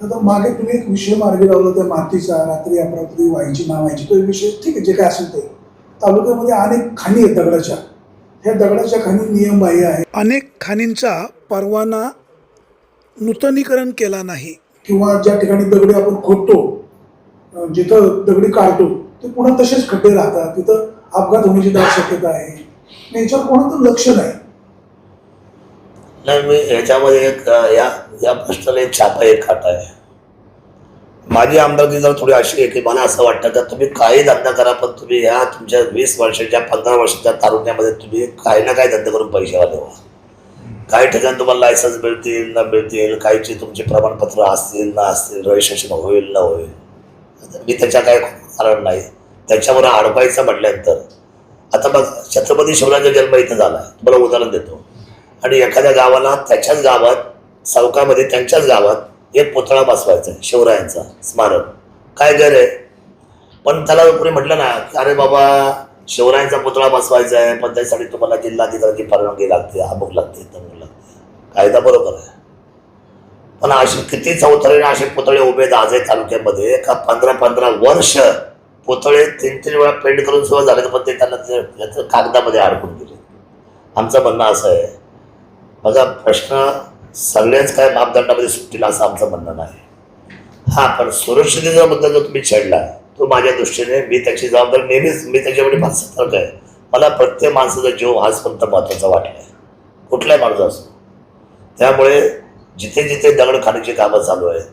आता मागे तुम्ही एक विषय मार्गी लावला त्या मातीचा रात्री अपरात्री व्हायची नावायची तो एक विषय ठीक आहे जे काय असेल ते. तालुक्यामध्ये अनेक खाणी आहेत दगडाच्या. ह्या दगडाच्या खाणी नियमबाह्य आहे अनेक खाणींचा परवाना नूतनीकरण केला नाही. किंवा ज्या ठिकाणी दगडी आपण खोदतो जिथं दगडी काढतो ते पुन्हा तसेच खड्डे राहतात. तिथं अपघात होण्याची दाट शक्यता आहे. याच्यावर कोणाचं लक्ष नाही. नाही मी याच्यामध्ये एक या या प्रश्नाला एक छापा एक खाटा आहे. माझी आमदारकी जर थोडी अशी आहे की मला असं वाटतं का तुम्ही काही धंदा करा पण तुम्ही ह्या तुमच्या वीस वर्षाच्या पंधरा वर्षाच्या तारुण्यामध्ये तुम्ही काही ना काही धंदा करून पैसे व्हा काही ठिकाणी तुम्हाला लायसन्स मिळतील न मिळतील काहीची तुमची प्रमाणपत्र असतील ना असतील रजिस्ट्रेशन होईल न होईल. मी त्याच्या काही कारण नाही. त्याच्यावर अडवायचं म्हटल्यानंतर आता बघ छत्रपती शिवरायांचा जन्म इथं झाला आहे. तुम्हाला उदाहरण देतो. आणि एखाद्या गावाला त्याच्याच गावात सावकामध्ये त्यांच्याच गावात एक पुतळा बसवायचा आहे शिवरायांचा स्मारक. काय गैर आहे? पण त्याला कोणी म्हटलं ना की अरे बाबा शिवरायांचा पुतळा बसवायचा आहे पण त्यासाठी तुम्हाला जिल्हाधिकाऱ्याची परवानगी लागते अमुक लागते तमुक लागते. कायदा बरोबर आहे. पण असे किती चौथरीने असे पुतळे उभे दाजे आजही तालुक्यामध्ये का पंधरा पंधरा वर्ष पुतळे तीन तीन वेळा पेंट करून सुरू झाले पण ते त्यांना त्याचं कागदामध्ये अडकून गेले आमचं म्हणणं असं आहे माझा प्रश्न सगळ्याच काय मापदंडामध्ये सुटतील असं आमचं म्हणणं नाही. हा पण सुरक्षितेचा मुद्दा जो तुम्ही छेडला तो माझ्या दृष्टीने मी त्याची जबाबदारी नेहमीच मी त्याच्यामध्ये फार सतर्क आहे. मला प्रत्येक माणसाचा जीव हाच पंत महत्त्वाचा वाटला आहे कुठलाही माणूस असो. त्यामुळे जिथे जिथे दगड खाण्याची कामं चालू आहेत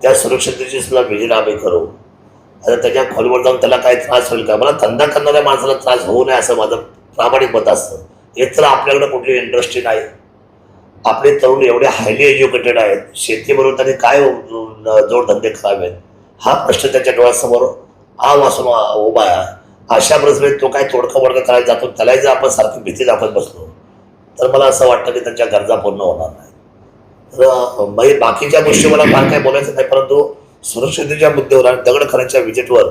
त्या सुरक्षितेची सुद्धा विजन आम्ही करू. आता त्याच्या खोलवर जाऊन त्याला काही त्रास होईल का? मला धंदा करणाऱ्या माणसाला त्रास होऊ नये असं माझं प्रामाणिक मत असतं. हे तर आपल्याकडे कुठली इंडस्ट्री नाही. आपले तरुण एवढे हायली एज्युकेटेड आहेत शेतीबरोबर त्यांनी काय जोडधंदे करावेत? हा प्रश्न त्याच्या डोळ्यासमोर आ वासून उभा आहे. अशा परिस्थितीत तो काय तोडका वडका करायला जातो त्यालाही जर आपण सारखी भीती दाखवत बसलो तर मला असं वाटतं की त्यांच्या गरजा पूर्ण होणार नाही तर म्हणजे बाकीच्या गोष्टी मला फार काही बोलायचं नाही परंतु सुरक्षिततेच्या मुद्द्यावर आणि दगड खऱ्याच्या विजेटवर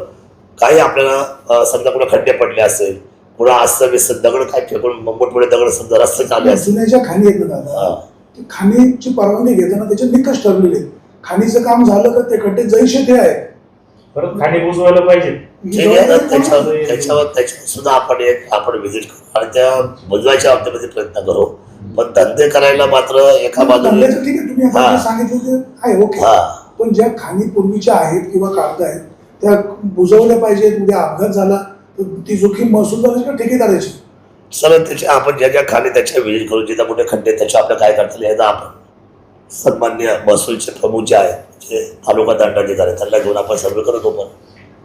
काही आपल्याला समजा कुठे खड्डे पडले असेल कुणा असं दगड काय फेकून मोठमोठे दगड समजा रस्ते चालले असतील जुन्या ज्या खाणी आहेत ना दादा हा. ते खाणीची परवानगी घेताना त्याचे निकष ठरलेले आहेत. खाणीचं काम झालं का ते खड्डे जैसे ते आहेत. परत खाणे बुजवायला पाहिजे. ठीक आहे ना त्याच्यावर त्याच्यावर त्याच्यावर सुद्धा आपण एक आपण व्हिजिट करू आणि त्या बुजवायच्या बाबतीमध्ये प्रयत्न करू. पण धंदे करायला मात्र एका धंद्याचं ठीक आहे तुम्ही आता हा. जे सांगितलं ते आहे ओके. हा. पण ज्या खाणी पूर्वीच्या आहेत किंवा कागद आहेत त्या बुजवल्या पाहिजेत उद्या अपघात झाला ती जोखीम महसूलदाराची का ठेकेदाराची सर त्याच्या आपण ज्या ज्या खाली त्याच्या व्हिजिट करू जिथं कुठे खड्डे त्याच्या आपल्या काय करता येईल याचा आपण सन्मान्य महसूलचे प्रमुख जे आहेत जे तालुका दंडाधिकारी त्यांना घेऊन आपण सर्वे करत होतो.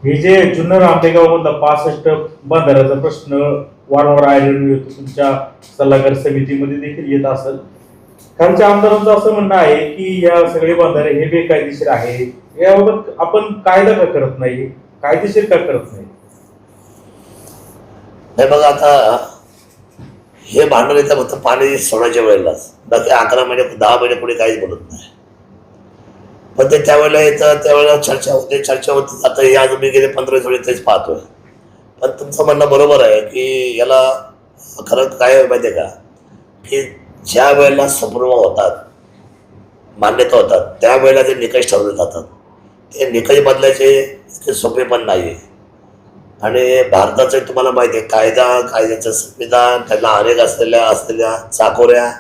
हे जे जुन्नर आंबेगावमधला पासष्ट बंधाऱ्याचा प्रश्न वारंवार आढळून येतो तुमच्या सल्लागार समितीमध्ये देखील येत असेल. खालच्या आमदारांचं असं म्हणणं आहे की या सगळे बंधारे हे बेकायदेशीर आहेत. याबाबत आपण कायदा का करत नाही? कायदेशीर का करत नाही? नाही बघा आता हे भांडण येतं फक्त पाणी सोडायच्या वेळेलाच. बाकी अकरा महिने दहा महिने पुढे काहीच बोलत नाही. पण ते त्यावेळेला येतं त्यावेळेला चर्चा होते चर्चा होते. आता हे आज मी गेले पंधरा वेळी तेच पाहतोय. पण तुमचं म्हणणं बरोबर आहे की याला खरं काय माहिती आहे का? की ज्या वेळेला संभ्रम होतात मान्यता होतात त्यावेळेला ते निकष ठरवले जातात. ते निकष बदलायचे इतके सोपे पण नाही आहे आणि भारताचं तुम्हाला माहिती आहे कायदा कायद्याचं संविधान त्याला अनेक असलेल्या असलेल्या चाकोऱ्या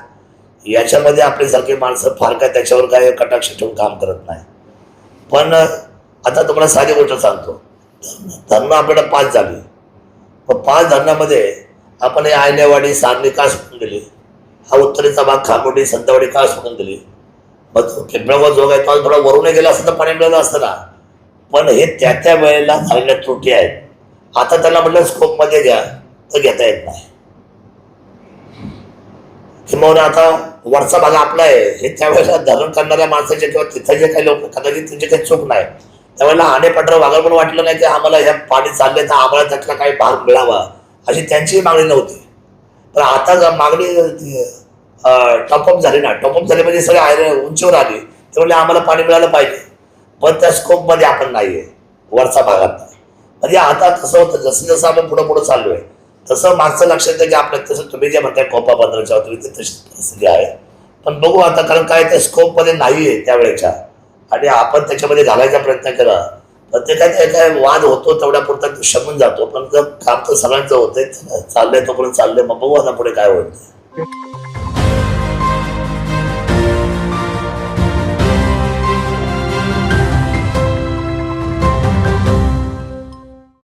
याच्यामध्ये आपल्यासारखी माणसं फार काय त्याच्यावर काय कटाक्ष ठेवून काम करत नाही. पण आता तुम्हाला साधी गोष्ट सांगतो. धरणं आपल्याला पाच झाली मग पाच धरणामध्ये आपण हे आयनेवाडी सारणी का सोडून दिली हा उत्तरेचा भाग खामोडी संतवाडी का सोडून दिली मग तो पिंपळगाव आहे तो थोडा वरून गेला असता तर पाणी मिळालं असतं ना? पण हे त्या त्या वेळेला झालेल्या त्रुटी आहेत. आता त्याला म्हटलं स्कोपमध्ये घ्या. तर घेता येत नाही. किंवा आता वरचा भाग आपला आहे. हे त्यावेळेला धरण करणाऱ्या माणसाचे किंवा तिथं जे काही लोक कदाचित त्यांची काही चूक नाही. त्यावेळेला आणे पटर वागल पण वाटलं नाही की आम्हाला ह्या पाणी चालले तर आम्हाला त्यातला काही भाग मिळावा. अशी त्यांचीही मागणी नव्हती. पण आता मागणी टॉपअप झाली ना टॉपअप झाली म्हणजे सगळे आयरन उंचीवर आली. त्यामुळे आम्हाला पाणी मिळालं पाहिजे. पण त्या स्कोपमध्ये आपण नाही आहे वरचा भागात. म्हणजे आता तसं होतं. जसं जसं आपण पुढं पुढं चाललोय तसं मागचं लक्षात येतं की आपल्या तसं तुम्ही जे म्हणताय कोपा पंधराच्या वरती तशी परिस्थिती आहे. पण बघू आता कारण काय त्या स्कोपमध्ये नाही आहे त्यावेळेच्या. आणि आपण त्याच्यामध्ये घालायचा प्रयत्न केला प्रत्येकाचा काय वाद होतो तेवढ्या पुरता तो शमून जातो. पण जर काम तर सगळ्यांचं होतंय चाललंय तोपर्यंत चाललंय. मग बघू आता पुढे काय होईल.